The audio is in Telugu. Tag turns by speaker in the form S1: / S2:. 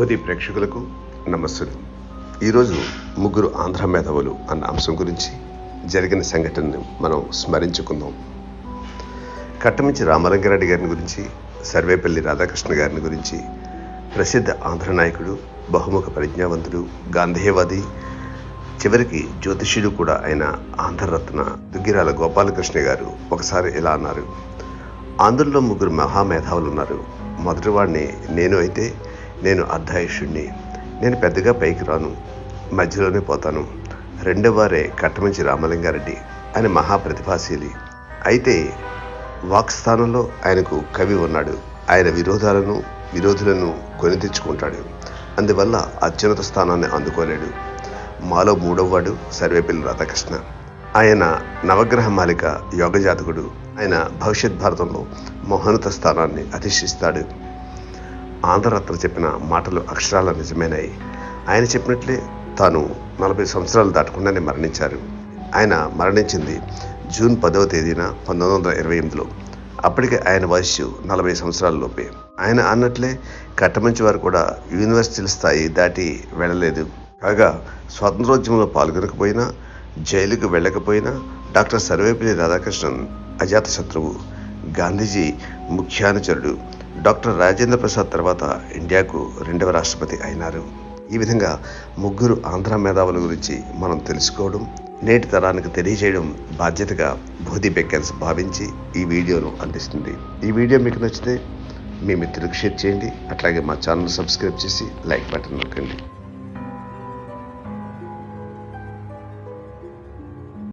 S1: భోది ప్రేక్షకులకు నమస్సులు. ఈరోజు ముగ్గురు ఆంధ్ర మేధావులు అన్న అంశం గురించి జరిగిన సంఘటనను మనం స్మరించుకుందాం. కట్టమించి రామలింగారెడ్డి గారిని గురించి సర్వేపల్లి రాధాకృష్ణ గారిని గురించి ప్రసిద్ధ ఆంధ్ర నాయకుడు బహుముఖ ప్రజ్ఞావంతుడు గాంధేయవాది చివరికి జ్యోతిష్యుడు కూడా అయిన ఆంధ్రరత్న దుగ్గిరాల గోపాలకృష్ణ గారు ఒకసారి ఇలా అన్నారు. ఆంధ్రలో ముగ్గురు మహామేధావులు ఉన్నారు. మొదటివాడిని నేను అయితే నేను అర్ధాయుషుణ్ణి నేను పెద్దగా పైకి రాను మధ్యలోనే పోతాను. రెండోవారే కట్టమంచి రామలింగారెడ్డి ఆయన మహాప్రతిభాశీలి. అయితే వాక్ స్థానంలో ఆయనకు కవి ఉన్నాడు. ఆయన విరోధాలను విరోధులను కొని తెచ్చుకుంటాడు. అందువల్ల అత్యున్నత స్థానాన్ని అందుకోలేడు. మాలో మూడవవాడు సర్వేపల్లి రాధాకృష్ణ. ఆయన నవగ్రహ మాలిక యోగజాతకుడు ఆయన భవిష్యత్ భారతంలో మహోన్నత స్థానాన్ని అధిష్ఠిస్తాడు. ఆంధ్రరత్న చెప్పిన మాటలు అక్షరాల నిజమేనాయి ఆయన చెప్పినట్లే తాను నలభై సంవత్సరాలు దాటకుండానే మరణించారు. ఆయన మరణించింది జూన్ పదవ తేదీన పంతొమ్మిది వందల ఇరవై ఎనిమిదిలో. అప్పటికే ఆయన వయస్సు నలభై సంవత్సరాల లోపే. ఆయన అన్నట్లే కట్టమంచి వారు కూడా యూనివర్సిటీల స్థాయి దాటి వెళ్ళలేదు. కాగా స్వాతంత్రోద్యమంలో పాల్గొనకపోయినా జైలుకు వెళ్ళకపోయినా డాక్టర్ సర్వేపల్లి రాధాకృష్ణన్ అజాత శత్రువు గాంధీజీ ముఖ్యానుచరుడు. డాక్టర్ రాజేంద్ర ప్రసాద్ తర్వాత ఇండియాకు రెండవ రాష్ట్రపతి అయినారు. ఈ విధంగా ముగ్గురు ఆంధ్ర మేధావుల గురించి మనం తెలుసుకోవడం నేటి తరానికి తెలియజేయడం బాధ్యతగా బోధి బెక్కన్స్ భావించి ఈ వీడియోను అందిస్తుంది. ఈ వీడియో మీకు నచ్చితే మీ మిత్రులకు షేర్ చేయండి. అట్లాగే మా ఛానల్ సబ్స్క్రైబ్ చేసి లైక్ బటన్ నొక్కండి.